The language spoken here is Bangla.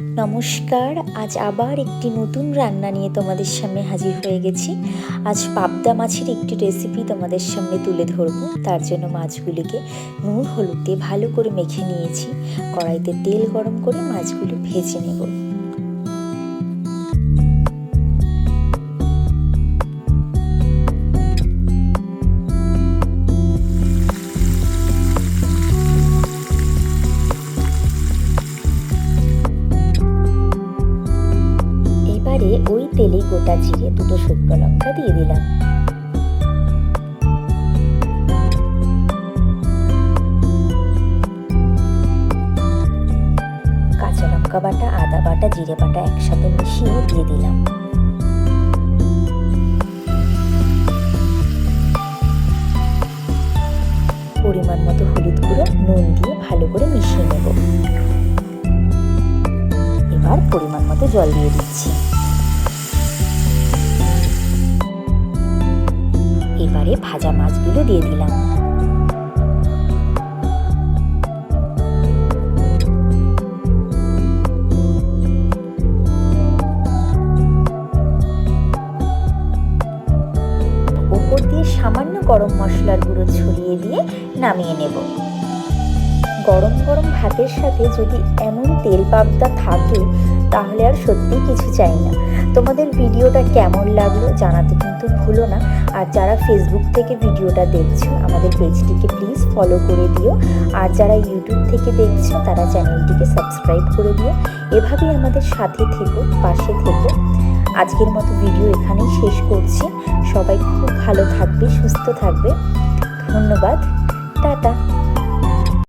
নমস্কার, আজ আবার একটি নতুন রান্না নিয়ে তোমাদের সামনে হাজির হয়ে গেছি। আজ পাবদা মাছের একটি রেসিপি তোমাদের সামনে তুলে ধরব। তার জন্য মাছগুলিকে নুন, হলুদ দিয়ে ভালো করে মেখে নিয়েছি। কড়াইতে তেল গরম করে মাছগুলো ভেজে নেব। এবারে ওই তেলে গোটা জিরে দুটো শুকনো লঙ্কা দিয়ে দিলাম। কাঁচা লঙ্কা বাটা, আদা বাটা, জিরে বাটা একসাথে মিশিয়ে দিয়ে দিলাম। পরিমাণ মতো হলুদ গুঁড়ো, নুন দিয়ে ভালো করে মিশিয়ে নেব। এবার পরিমাণ মতো জল দিয়ে দিচ্ছি। ভাজা মাছগুলো দিয়ে দিলাম। উপর দিয়ে সামান্য গরম মশলার গুঁড়ো ছড়িয়ে দিয়ে নামিয়ে নেব। গরম গরম ভাতের সাথে যদি এমন তেল পাবদা থাকে, তাহলে আর সত্যি কিছু চাই না। তোমাদের ভিডিওটা কেমন লাগল জানাতে কিন্তু ভুলো না। আর যারা ফেসবুক থেকে ভিডিওটা দেখছ, আমাদের পেজটিকে প্লিজ ফলো করে দিও। আর যারা ইউটিউব থেকে দেখছ, তারা চ্যানেলটিকে সাবস্ক্রাইব করে দিও। এভাবেই আমাদের সাথে থেকো, পাশে থেকে। আজকের মতো ভিডিও এখানেই শেষ করছি। সবাই খুব ভালো থাকবে, সুস্থ থাকবে। ধন্যবাদ। টাটা।